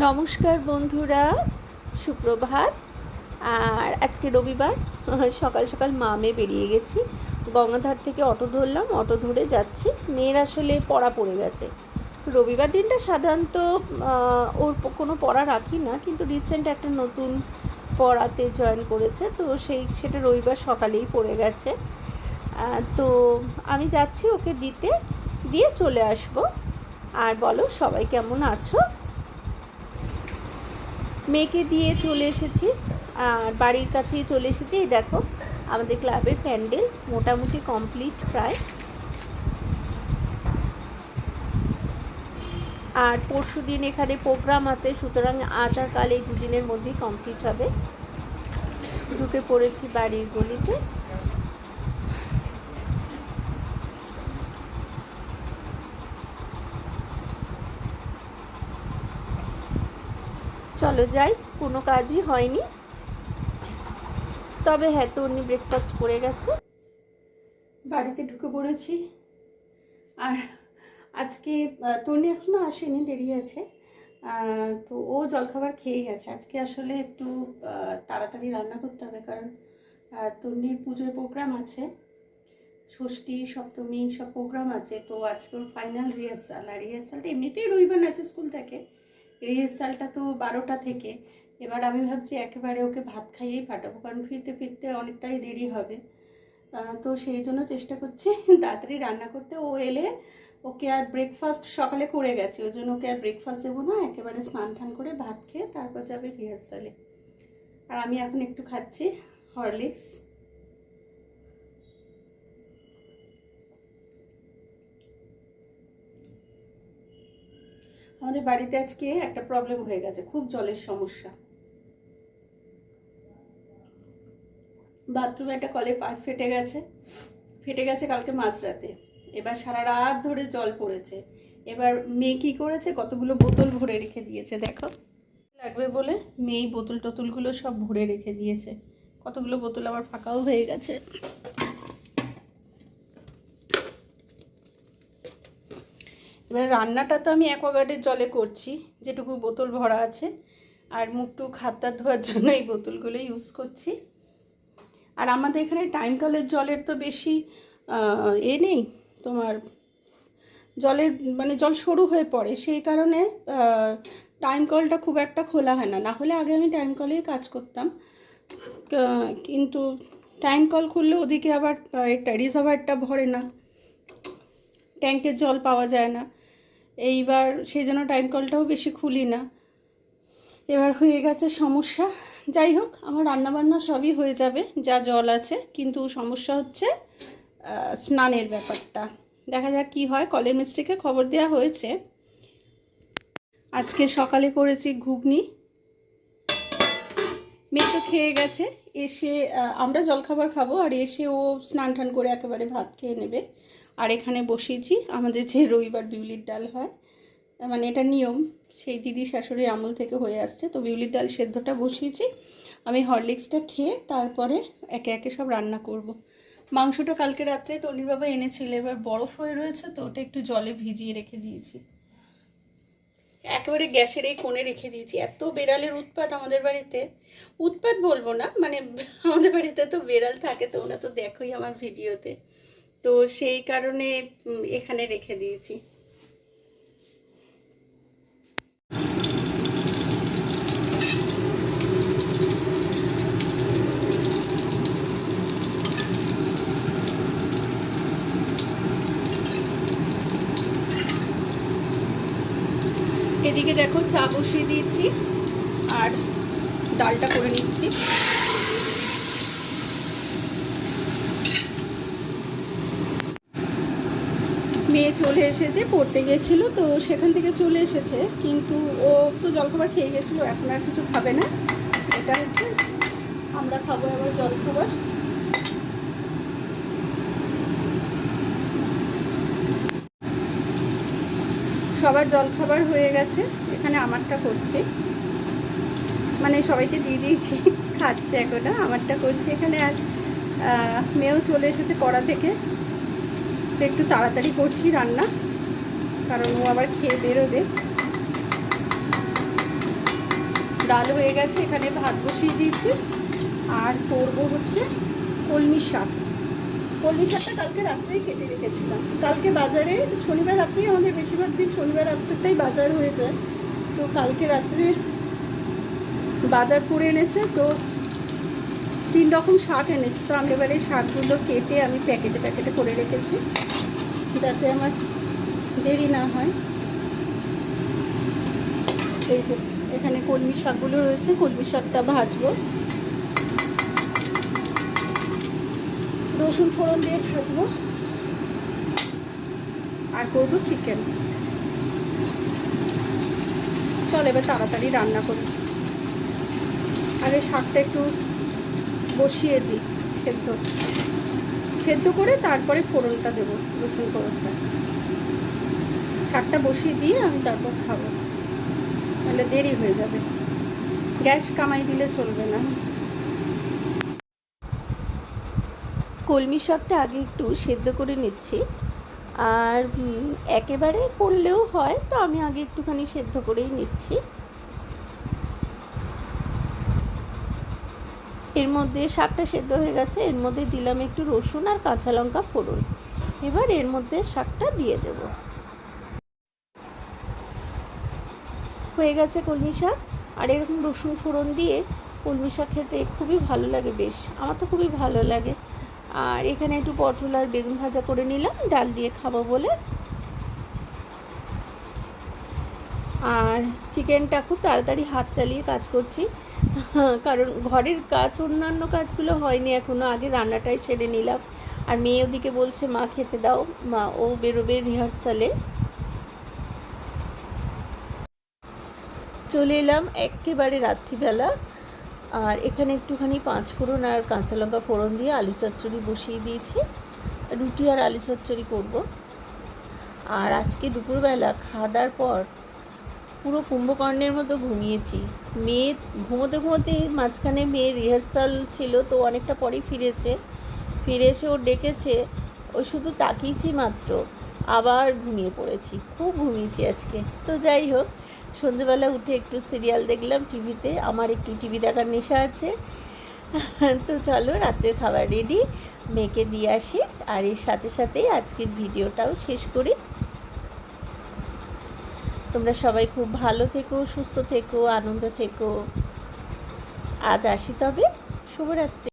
নমস্কার বন্ধুরা, সুপ্রভাত। আর আজকে রবিবার, সকাল সকাল মামে বেরিয়ে গেছি। গঙ্গাধার থেকে অটো ধরলাম, অটো ধরে যাচ্ছি। মেয়ের আসলে পড়া পড়ে গেছে। রবিবার দিনটা সাধারণত ওর কোনো পড়া রাখি না, কিন্তু রিসেন্ট একটা নতুন পড়াতে জয়েন করেছে, তো সেই, সেটা রবিবার সকালেই পড়ে গেছে। তো আমি যাচ্ছি ওকে দিতে, দিয়ে চলে আসব। আর বলো, সবাই কেমন আছো? মেয়েকে দিয়ে চলে এসেছি, আর বাড়ির কাছেই চলে এসেছি। এই দেখো, আমাদের ক্লাবের প্যান্ডেল মোটামুটি কমপ্লিট প্রায়। আর পরশু দিন এখানে প্রোগ্রাম আছে, সুতরাং আজ আর কাল এই দুদিনের মধ্যেই কমপ্লিট হবে। ঢুকে পড়েছি বাড়ির গলিতে। চলো যাই কোনো কাজই হয়নি। তবে হ্যাঁ তন্নি ব্রেকফাস্ট করে গেছে। বাড়িতে ঢুকে পড়েছি। আর আজকে আহ, তন্নি এখনও আসেনি দেরি আছে। তো ও জলখাবার খেয়ে গেছে। আজকে আসলে একটু তাড়াতাড়ি রান্না করতে হবে কারণ তন্নির পুজোর প্রোগ্রাম আছে। ষষ্ঠী সপ্তমী সব প্রোগ্রাম আছে। তো আজকে ফাইনাল রিহার্সাল আর রিহার্সালটা এমনিতেই রবিবার নাচের স্কুল থাকে। রিহার্সালটা তো বারোটা থেকে। এবার আমি ভাবছি একেবারে ওকে ভাত খাইয়েই পাঠাবো কারণ ফিরতে ফিরতে অনেকটাই দেরি হবে। তো সেই জন্য চেষ্টা করছি তাড়াতাড়ি রান্না করতে। ও এলে ওকে আর ব্রেকফাস্ট সকালে করে গেছে, ওই জন্য ওকে আর ব্রেকফাস্ট দেবো না, একেবারে স্নান টান করে ভাত খেয়ে তারপর যাবে রিহার্সালে আর আমি এখন একটু খাচ্ছি হরলিক্স আমাদের বাড়িতে আজকে একটা প্রবলেম হয়ে গেছে, খুব জলের সমস্যা। বাথরুমে একটা কলের পাইপ ফেটে গেছে ফেটে গেছে কালকে মাঝরাতে। এবার সারা রাত ধরে জল পড়েছে। এবার মেয়ে কী করেছে? কতগুলো বোতল ভরে রেখে দিয়েছে, দেখো। লাগবে বলে মেয়ে বোতল টোতলগুলো সব ভরে রেখে দিয়েছে। কতগুলো বোতল আবার ফাঁকাও হয়ে গেছে। এবার রান্নাটা তো আমি অ্যাকোয়াগার্ডের জলে করছি, যেটুকু বোতল ভরা আছে, আর মুখটুক হাত টাত ধোয়ার জন্য এই বোতলগুলো ইউজ করছি। আর আমাদের এখানে টাইম কলের জলের তো বেশি এ নেই, তোমার জলের মানে জল সরু হয়ে পড়ে, সেই কারণে টাইম কলটা খুব একটা খোলা হয় না। না হলে আগে আমি টাইম কলেই কাজ করতাম। কিন্তু টাইম কল খুললে ওদিকে আবার এটা রিজার্ভারটা ভরে না। ট্যাঙ্কের জল পাওয়া যায় না। এইবার সেই জন্য টাইম কলটাও বেশি খুলি না। এবার হয়ে গেছে সমস্যা। যাই হোক, আমার রান্নাবান্না সবই হয়ে যাবে, যা জল আছে। কিন্তু সমস্যা হচ্ছে স্নানের ব্যাপারটা। দেখা যাক কি হয়। কলের মিস্ত্রিকে খবর দেওয়া হয়েছে। আজকে সকালে করেছি ঘুগনি। মেয়ে তো খেয়ে গেছে। এসে আমরা জলখাবার খাব আর এসে ও স্নান টান করে একেবারে ভাত খেয়ে নেবে। আর এখানে বসিয়েছি আমাদের যে রবিবার বিউলির ডাল হয় মানে এটা নিয়ম, সেই দিদি শাশুড়ির আমল থেকে হয়ে আসছে। তো বিউলির ডাল সেদ্ধটা বসিয়েছি। আমি হরলিক্সটা খেয়ে তারপরে একে একে সব রান্না করব। মাংসটা কালকে রাত্রে তনির বাবা এনেছিল, এবার বরফ হয়ে রয়েছে তো ওটা একটু জলে ভিজিয়ে রেখে দিয়েছি। একেবারে গ্যাসের এই কোণে রেখে দিয়েছি। এত বেড়ালের উৎপাত আমাদের বাড়িতে, উৎপাত বলব না মানে আমাদের বাড়িতে তো বেড়াল থাকে তো ওরা তো দেখোই আমার ভিডিওতে। তো সেই কারণে এখানে রেখে দিয়েছি। এদিকে দেখো চা বসিয়ে দিয়েছি, আর ডালটা করে নিচ্ছি। মেয়ে চলে এসেছে, পড়তে গিয়েছিল তো সেখান থেকে চলে এসেছে। কিন্তু ও তো জলখাবার খেয়ে গেছিল, এখন আর কিছু খাবে না। এটা হচ্ছে, আমরা খাব আবার জলখাবার। সবার জলখাবার হয়ে গেছে, এখানে আমারটা করছি। মানে সবাইকে দিয়ে দিয়েছি, খাচ্ছে এখন, আমারটা করছি এখানে। আর মেয়েও চলে এসেছে পড়া থেকে। তো একটু তাড়াতাড়ি করছি রান্না, কারণ ও আবার খেয়ে বেরোবে। ডাল হয়ে গেছে, এখানে ভাত বসিয়ে দিয়েছি। আর করব হচ্ছে কলমি শাক। কলমি শাকটা কালকে রাত্রেই কেটে রেখেছিলাম। কালকে বাজারে, শনিবার রাত্রেই, আমাদের বেশিরভাগ দিন শনিবার রাত্রেটাই বাজার হয়ে যায়। তো কালকে রাত্রে বাজার করে এনেছে, তো তিন রকম শাক এনেছি। তো আমি এবারে শাকগুলো কেটে আমি প্যাকেটে প্যাকেটে করে রেখেছি, যাতে আমার দেরি না হয়। এই যে, এখানে কলমি শাকগুলো রয়েছে, কলমি শাকটা ভাজবো। রসুন ফোড়ন দিয়ে ভাজবো। আর করব চিকেন চল এবার তাড়াতাড়ি রান্না করি। আর এই শাকটা একটু বসিয়ে দিই সেদ্ধ। সেদ্ধ করে তারপরে ফোড়নটা দেবো, রসুন ফোড়নটা। শাকটা বসিয়ে দিয়ে আমি তারপর খাব। তাহলে দেরি হয়ে যাবে। গ্যাস কামাই দিলে চলবে না। কলমি শাকটা আগে একটু সেদ্ধ করে নিচ্ছি। আর একেবারে করলেও হয়, তো আমি আগে একটুখানি সেদ্ধ করেই নিচ্ছি। এর মধ্যে শাকটা সেদ্ধ হয়ে গেছে, এর মধ্যে দিলাম একটু রসুন আর কাঁচা লঙ্কা ফোড়ন। এবার এর মধ্যে শাকটা দিয়ে দেব। হয়ে গেছে কলমি শাক, আর এরকম রসুন ফোড়ন দিয়ে কলমি শাক খেতে খুবই ভালো লাগে বেশ, আমার তো খুবই ভালো লাগে। আর এখানে একটু পটল আর বেগুন ভাজা করে নিলাম, ডাল দিয়ে খাব বলে। আর চিকেনটা খুব তাড়াতাড়ি হাত চালিয়ে কাজ করছি। কারণ ঘরের কাজ, অন্যান্য কাজগুলো হয়নি এখনও আগে রান্নাটাই সেরে নিলাম। আর মেয়ে ওদিকে বলছে, মা, খেতে দাও। মা, ও বেরোবে রিহার্সালে। চলে এলাম একেবারে রাত্রিবেলা। আর এখানে একটুখানি পাঁচ ফোড়ন আর কাঁচা লঙ্কা ফোড়ন দিয়ে আলু চচ্চড়ি বসিয়ে দিয়েছি। রুটি আর আলু চচ্চড়ি করব। আর আজকে দুপুরবেলা খাওয়া দাওয়ার পর পুরো কুম্ভকর্ণের মতো ঘুমিয়েছি। মেয়ে ঘুমোতে ঘুমোতে মাঝখানে মেয়ের রিহার্সাল ছিল, তো অনেকটা পরেই ফিরেছে। ফিরে এসে ও ডেকেছে, ও শুধু তাকিয়েছি মাত্র, আবার ঘুমিয়ে পড়েছি। খুব ঘুমিয়েছি আজকে। তো যাই হোক, সন্ধেবেলা উঠে একটু সিরিয়াল দেখলাম টিভিতে, আমার একটু টিভি দেখার নেশা আছে। তো চলো রাত্রের খাবার রেডি মেয়েকে দিয়ে আসি, আর এর সাথে সাথেই আজকের ভিডিওটাও শেষ করি। তোমরা সবাই খুব ভালো থেকো সুস্থ থেকো আনন্দ থেকো। আজ আসি তবে। শুভরাত্রি।